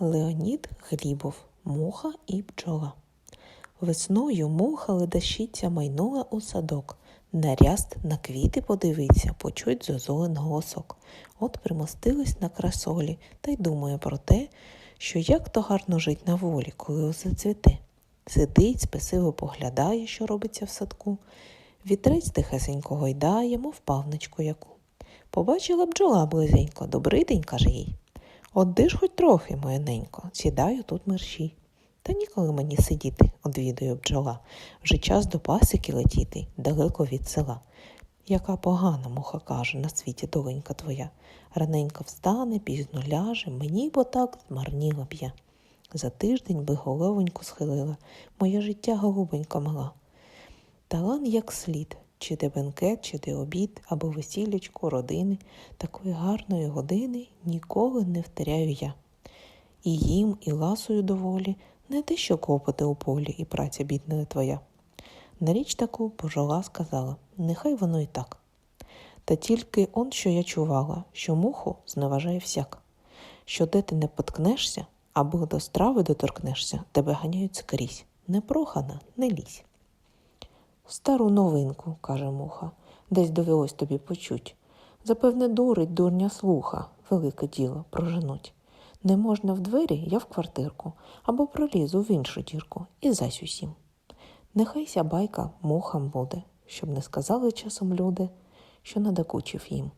Леонід Глібов Муха і бджола. Весною муха ледащиця майнула у садок. На ряст, на квіти подивиться, почуть зозулин голосок. От примостилась на красолі та й думає про те, що як то гарно жить на волі, коли усе цвіте. Сидить, спесиво поглядає, що робиться в садку. Вітрець тихесенько гойдає, мов павничку яку. Побачила бджола близенько, добрий день, каже їй. От ж хоч трохи, моя ненько, сідаю тут мерщій. Та ніколи мені сидіти, одвідує бджола. Вже час до пасіки летіти, далеко від села. Яка погана, муха каже, на світі доленька твоя. Раненько встане, пізно ляже, мені бо так змарніла б я. За тиждень би головоньку схилила, моє життя голубенька мала. Талан як слід, чи де бенкет, чи де обід, або весіллячко, родини, такої гарної години ніколи не втеряю я. І їм, і ласою доволі, не те, що клопоти у полі, і праця бідна твоя. На річ таку пожила сказала, нехай воно і так. Та тільки он, що я чувала, що муху зневажає всяк, що де ти не поткнешся, або до страви доторкнешся, тебе ганяють скрізь. Непрохана, не лізь. Стару новинку, каже муха, десь довелось тобі почуть. Запевне, дурить дурня слуха, велике діло проженуть. Не можна в двері, я в квартирку, або пролізу в іншу дірку і зась усім. Нехай ся байка мухам буде, щоб не сказали часом люди, що надокучив їм.